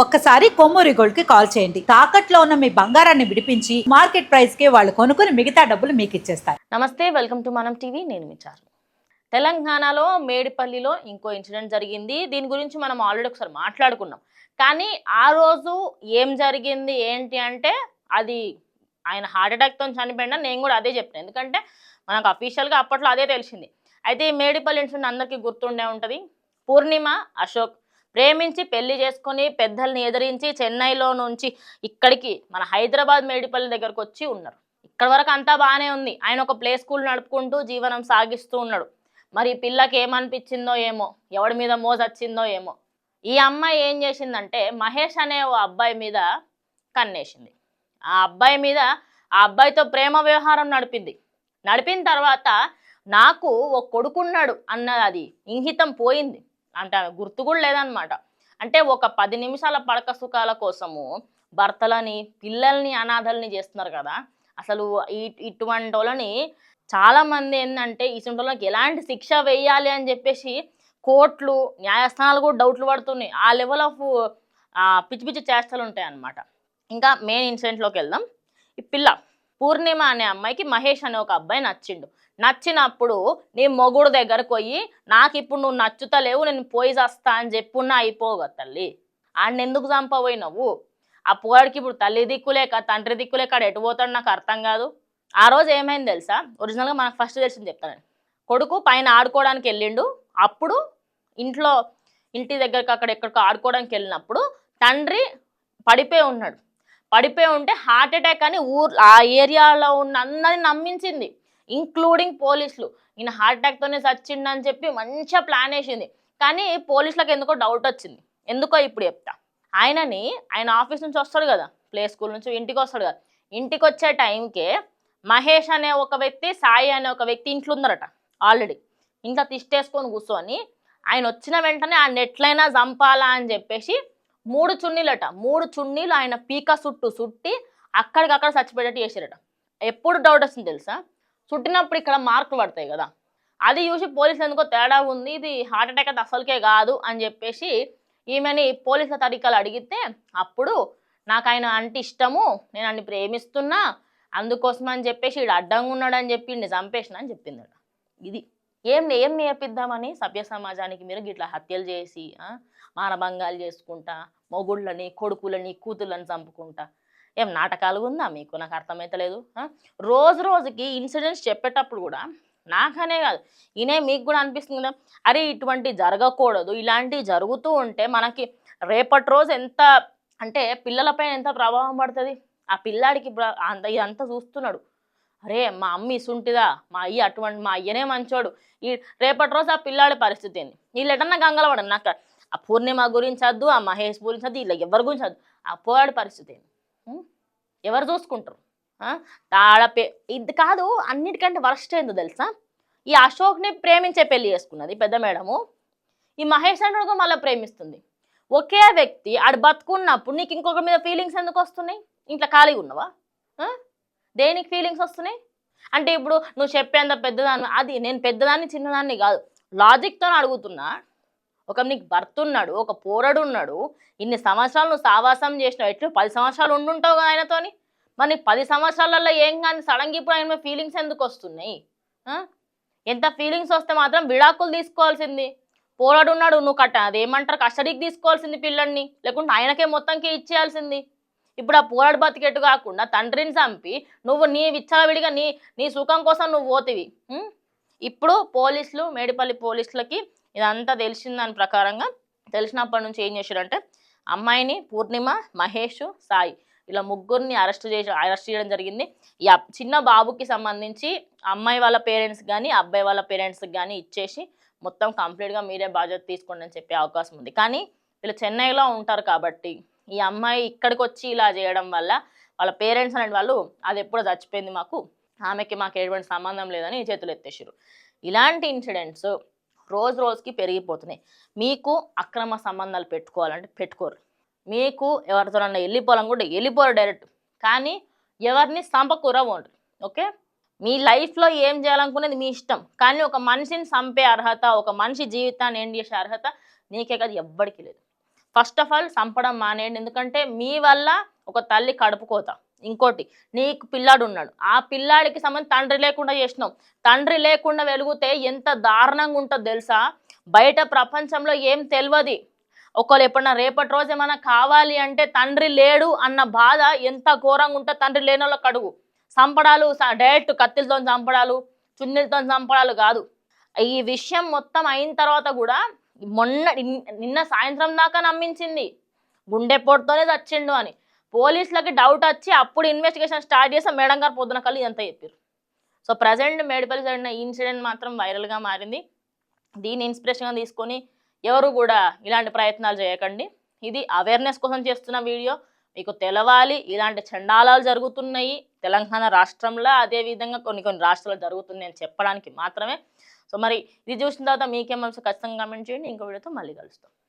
ఒక్కసారి కొమ్మూరి గోల్డ్కి కాల్ చేయండి. తాకట్లో ఉన్న మీ బంగారాన్ని విడిపించి మార్కెట్ ప్రైస్కి వాళ్ళు కొనుక్కుని మిగతా డబ్బులు మీకు ఇచ్చేస్తారు. నమస్తే వెల్కమ్ టు మనం టీవీ. నేను విచారు తెలంగాణలో మేడిపల్లిలో ఇంకో ఇన్సిడెంట్ జరిగింది. దీని గురించి మనం ఆల్రెడీ ఒకసారి మాట్లాడుకున్నాం. కానీ ఆ రోజు ఏం జరిగింది ఏంటి అంటే అది ఆయన హార్ట్అటాక్తో చనిపోయినా నేను కూడా అదే చెప్పాను. ఎందుకంటే మనకు అఫీషియల్గా అప్పట్లో అదే తెలిసింది. అయితే ఈ మేడిపల్లి ఇన్సిడెంట్ అందరికీ గుర్తుండే ఉంటుంది. పూర్ణిమ అశోక్ ప్రేమించి పెళ్ళి చేసుకొని పెద్దల్ని ఎదిరించి చెన్నైలో నుంచి ఇక్కడికి మన హైదరాబాద్ మేడిపల్లి దగ్గరకు వచ్చి ఉన్నారు. ఇక్కడ వరకు అంతా బాగానే ఉంది. ఆయన ఒక ప్లే స్కూల్ నడుపుకుంటూ జీవనం సాగిస్తూ ఉన్నాడు. మరి పిల్లకి ఏమనిపించిందో ఏమో? ఎవడి మీద మోసొచ్చిందో ఏమో? ఈ అమ్మాయి ఏం చేసిందంటే మహేష్ అనే ఓ అబ్బాయి మీద కన్నేసింది. ఆ అబ్బాయి మీద ఆ అబ్బాయితో ప్రేమ వ్యవహారం నడిపింది. నడిపిన తర్వాత నాకు ఓ కొడుకున్నాడు అన్నది అది ఇంహితం పోయింది. అంటే గుర్తు కూడా లేదనమాట అంటే ఒక పది నిమిషాల పడక సుఖాల కోసము భర్తలని పిల్లల్ని అనాథల్ని చేస్తున్నారు కదా. అసలు ఇటువంటి వాళ్ళని చాలామంది ఏంటంటే ఇటువంటి వాళ్ళకి ఎలాంటి శిక్ష వేయాలి అని చెప్పేసి కోర్టులు న్యాయస్థానాలు కూడా డౌట్లు పడుతున్నాయి. ఆ లెవెల్ ఆఫ్ పిచ్చి పిచ్చి చేష్టలు ఉంటాయి అన్నమాట ఇంకా మెయిన్ ఇన్సిడెంట్లోకి వెళ్దాం. ఈ పిల్ల పూర్ణిమ అనే అమ్మాయికి మహేష్ అనే ఒక అబ్బాయి నచ్చిండు. నచ్చినప్పుడు నీ మొగుడు దగ్గరకు పోయి నాకు ఇప్పుడు నువ్వు నచ్చుతలేవు నేను పోయి చేస్తా అని చెప్పున్నా అయిపోగా తల్లి. ఆడిని ఎందుకు చంపబోయినవు? ఆ పోరాడికి ఇప్పుడు తల్లి దిక్కులేక తండ్రి దిక్కులేక అక్కడ ఎటు పోతాడు నాకు అర్థం కాదు. ఆ రోజు ఏమైంది తెలుసా? ఒరిజినల్గా మనకు ఫస్ట్ తెలిసింది చెప్తాను కొడుకు పైన ఆడుకోవడానికి వెళ్ళిండు. అప్పుడు ఇంట్లో ఇంటి దగ్గరకు అక్కడ ఎక్కడికో ఆడుకోవడానికి వెళ్ళినప్పుడు తండ్రి పడిపోయి ఉన్నాడు. పడిపోయి ఉంటే హార్ట్ అటాక్ అని ఊర్ ఆ ఏరియాలో ఉన్న అందరిని నమ్మించింది. ఇంక్లూడింగ్ పోలీసులు. ఈయన హార్ట్ అటాక్తోనే చచ్చిండని చెప్పి మంచిగా ప్లాన్ వేసింది. కానీ పోలీసులకు ఎందుకో డౌట్ వచ్చింది. ఎందుకో ఇప్పుడు చెప్తా. ఆయనని ఆయన ఆఫీస్ నుంచి వస్తాడు కదా. ప్లే స్కూల్ నుంచి ఇంటికి వస్తాడు కదా. ఇంటికి వచ్చే టైంకే మహేష్ అనే ఒక వ్యక్తి సాయి అనే ఒక వ్యక్తి ఇంట్లో ఉన్నారట ఆల్రెడీ. ఇంట్లో తిష్టేసుకొని కూర్చొని ఆయన వచ్చిన వెంటనే ఆయన ఎట్లయినా చంపాలా అని చెప్పేసి మూడు చున్నీలట. మూడు చున్నీలు ఆయన పీక చుట్టూ చుట్టి అక్కడికక్కడ చచ్చిపోయేటట్టు చేశారట. ఎప్పుడు డౌట్ వస్తుంది తెలుసా? చుట్టినప్పుడు ఇక్కడ మార్కులు పడతాయి కదా. అది చూసి పోలీసులు ఎందుకో తేడా ఉంది. ఇది హార్ట్ అటాక్ అది అసలుకే కాదు అని చెప్పేసి ఈమెని పోలీసుల తరీకాలు అడిగితే అప్పుడు నాకు ఆయన అంటే ఇష్టము నేను అన్ని ప్రేమిస్తున్నా అందుకోసం అని చెప్పేసి ఈడు అడ్డంగా ఉన్నాడు అని చెప్పి చంపేసిన అని చెప్పిందట. ఇది ఏం ఏం నేర్పిద్దామని సభ్య సమాజానికి మీరు గిట్లా హత్యలు చేసి మానభంగాలు చేసుకుంటా మొగుళ్ళని కొడుకులని కూతుళ్ళని చంపుకుంటా. ఏం నాటకాలు ఉందా మీకు? నాకు అర్థమైతలేదు రోజు రోజుకి ఇన్సిడెంట్స్ చెప్పేటప్పుడు కూడా నాకనే కాదు ఈయనే మీకు కూడా అనిపిస్తుంది కదా అరే ఇటువంటి జరగకూడదు ఇలాంటివి జరుగుతూ ఉంటే మనకి రేపటి రోజు ఎంత అంటే పిల్లలపైన ఎంత ప్రభావం పడుతుంది? ఆ పిల్లాడికి ఇప్పుడు అంత ఇదంతా చూస్తున్నాడు. అరే మా అమ్మ ఇసుంటిదా? మా అయ్య అటువంటి మా అయ్యనే మంచోడు. ఈ రేపటి రోజు ఆ పిల్లాడి పరిస్థితి ఏంది? వీళ్ళు ఎటన్నా గంగలపడను నాకు ఆ పూర్ణిమ గురించి వద్దు ఆ మహేష్ గురించి వద్దు ఇలా ఎవరి గురించి వద్దు. ఆ పోవాడి పరిస్థితి ఏంది? ఎవరు చూసుకుంటారు? తాళపే ఇది కాదు అన్నిటికంటే వరస్ట్ ఏందో తెలుసా? ఈ అశోక్ని ప్రేమించే పెళ్ళి చేసుకున్నది పెద్ద మేడము. ఈ మహేష్ అంటే మళ్ళీ ప్రేమిస్తుంది. ఒకే వ్యక్తి ఆడు బతుకున్నప్పుడు నీకు ఇంకొక మీద ఫీలింగ్స్ ఎందుకు వస్తున్నాయి? ఇంట్లో ఖాళీగా ఉన్నావా? దేనికి ఫీలింగ్స్ వస్తున్నాయి? అంటే ఇప్పుడు నువ్వు చెప్పేంత పెద్దదాన్ని అది నేను పెద్దదాన్ని చిన్నదాన్ని కాదు. లాజిక్తో అడుగుతున్నా. ఒక నీకు భర్త ఉన్నాడు ఒక పోరడు ఉన్నాడు ఇన్ని సంవత్సరాలు నువ్వు సావాసం చేసినావు ఎట్లు పది సంవత్సరాలు ఉండుంటావు కదా ఆయనతోని? మరి నీకు పది సంవత్సరాలలో ఏం కానీ సడన్గా ఇప్పుడు ఆయన ఫీలింగ్స్ ఎందుకు వస్తున్నాయి? ఎంత ఫీలింగ్స్ వస్తే మాత్రం విడాకులు తీసుకోవాల్సింది. పోరాడు ఉన్నాడు నువ్వు కట్ట అదేమంటారు కస్టడీకి తీసుకోవాల్సింది పిల్లల్ని లేకుంటే ఆయనకే మొత్తంకి ఇచ్చేయాల్సింది. ఇప్పుడు ఆ పోరాడు బతికెట్టు కాకుండా తండ్రిని చంపి నువ్వు నీ విచ్చలవిడిగా నీ నీ సుఖం కోసం నువ్వు పోతివి. ఇప్పుడు పోలీసులు మేడిపల్లి పోలీసులకి ఇదంతా తెలిసిన దాని ప్రకారంగా తెలిసినప్పటి నుంచి ఏం చేశారంటే అమ్మాయిని పూర్ణిమ మహేష్ సాయి ఇలా ముగ్గురిని అరెస్ట్ చేసి అరెస్ట్ చేయడం జరిగింది. ఈ చిన్న బాబుకి సంబంధించి అమ్మాయి వాళ్ళ పేరెంట్స్ కానీ అబ్బాయి వాళ్ళ పేరెంట్స్కి కానీ ఇచ్చేసి మొత్తం కంప్లీట్గా మీరే బాధ్యత తీసుకోండి అని చెప్పే అవకాశం ఉంది. కానీ వీళ్ళు చెన్నైలో ఉంటారు కాబట్టి ఈ అమ్మాయి ఇక్కడికి వచ్చి ఇలా చేయడం వల్ల వాళ్ళ పేరెంట్స్ అనే వాళ్ళు అది ఎప్పుడో చచ్చిపోయింది మాకు. ఆమెకి మాకు ఎటువంటి సంబంధం లేదని చేతులు ఎత్తేసారు ఇలాంటి ఇన్సిడెంట్స్ రోజు రోజుకి పెరిగిపోతున్నాయి. మీకు అక్రమ సంబంధాలు పెట్టుకోవాలంటే పెట్టుకోరు. మీకు ఎవరితోనన్నా వెళ్ళిపోవాలని కూడా వెళ్ళిపోరు డైరెక్ట్ కానీ ఎవరిని సంపకూర పోండి ఓకే? మీ లైఫ్లో ఏం చేయాలనుకునేది మీ ఇష్టం. కానీ ఒక మనిషిని చంపే అర్హత ఒక మనిషి జీవితాన్ని ఎండ్ చేసే అర్హత నీకే కదా ఎవ్వడికి లేదు. ఫస్ట్ ఆఫ్ ఆల్ చంపడం మానేయండి. ఎందుకంటే మీ వల్ల ఒక తల్లి కడుపుకోతా ఇంకోటి నీకు పిల్లాడు ఉన్నాడు. ఆ పిల్లాడికి సంబంధించి తండ్రి లేకుండా చేసినాం తండ్రి లేకుండా వెలుగుతే ఎంత దారుణంగా ఉంటుందో తెలుసా? బయట ప్రపంచంలో ఏం తెలియదు ఒకళ్ళు ఎప్పుడన్నా రేపటి రోజు ఏమైనా కావాలి అంటే తండ్రి లేడు అన్న బాధ ఎంత ఘోరంగా ఉంటుందో తండ్రి లేని వాళ్ళకి అడుగు చంపడాలు డైరెక్ట్ కత్తిలతో చంపడాలు చున్నీలతో చంపడాలు కాదు. ఈ విషయం మొత్తం అయిన తర్వాత కూడా మొన్న నిన్న సాయంత్రం దాకా నమ్మించింది. గుండెపోటుతోనే చచ్చిండు అని. పోలీసులకి డౌట్ వచ్చి అప్పుడు ఇన్వెస్టిగేషన్ స్టార్ట్ చేసి మేడం గారు పొద్దున కళ్ళు ఇదంతా చెప్పారు సో ప్రజెంట్ మేడిపల్లి జరిగిన ఇన్సిడెంట్ మాత్రం వైరల్గా మారింది. దీన్ని ఇన్స్పిరేషన్గా తీసుకొని ఎవరు కూడా ఇలాంటి ప్రయత్నాలు చేయకండి. ఇది అవేర్నెస్ కోసం చేస్తున్న వీడియో. మీకు తెలవాలి. ఇలాంటి చండాలాలు జరుగుతున్నాయి. తెలంగాణ రాష్ట్రంలో అదేవిధంగా కొన్ని కొన్ని రాష్ట్రాలు జరుగుతున్నాయి అని చెప్పడానికి మాత్రమే సో మరి ఇది చూసిన తర్వాత మీకేం ఖచ్చితంగా కామెంట్ చేయండి. ఇంకో వీడియోతో మళ్ళీ కలుస్తాం.